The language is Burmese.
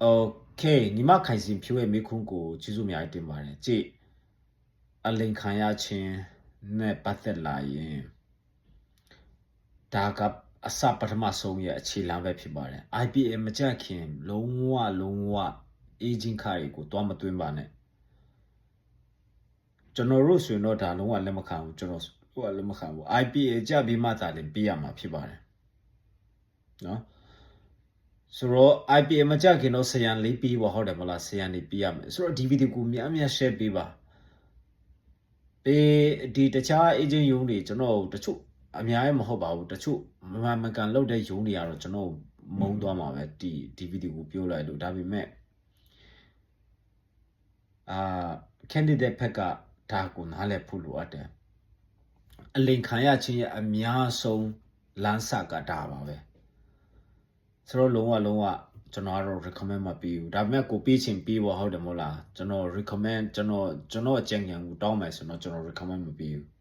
Okay ညီမခိုင်စင်ဖြိုးရဲ့မိခွန်းကိုကျေးဇူးအများကြီးတင်ပါတယ်ကြည့်အလင်ခံရခြင်းနဲ့ပတ်သက်လာရင်ဒါကအစပထမဆုံးရဲ့အခြေလမ်းပဲဖြစ်ပါတယ် IPM မကြခင်လုံးဝလုံးဝ aging ခါတွေကိုတွားမသွင်းပါနဲ့ကျွန်တော်တို့ဆိုရင်တော့ဒါလုံးဝလက်မခံဘူးကျွန်တော်ဟိုကလက်မခံဘူး IPA ကြပြီးမှသာလင်ပြရမှာဖြစ်ပါတယ်နော် ဆိုတော့ IPA မကြခင်တော့ဆရန်လေးပြီးပါဟုတ်တယ်မလားဆရန်လေးပြီးရမယ်ဆိုတော့ဒီဗီဒီယိုကိုများများ share ပေးပါပေးဒီတခြား agent ယုံတွေကျွန်တော်တချို့အများကြီးမဟုတ်ပါဘူးတချို့မမှန်မကန်လုပ်တဲ့ယုံတွေကတော့ကျွန်တော်မုန်းသွားမှာပဲဒီဒီဗီဒီယိုကိုပြောလိုက်လို့ဒါပေမဲ့အာ candidate ဘက်ကဒါကိုနားလည်ဖို့လိုအပ်တယ်အလင်ခံရခြင်းရဲ့အများဆုံးလမ်းစကဒါပါပဲ ဆိုတော့လုံးဝလုံးဝကျွန်တော်ကတော့ recommend မပေးဘူးဒါပေမဲ့ကိုပေးချင်ပေးပါဟုတ်တယ်မဟုတ်လားကျွန်တော် recommend ကျွန်တော်ကျွန်တော်အကြံဉာဏ်ကိုတောင်းမယ်ဆိုတော့ကျွန်တော် recommend မပေးဘူး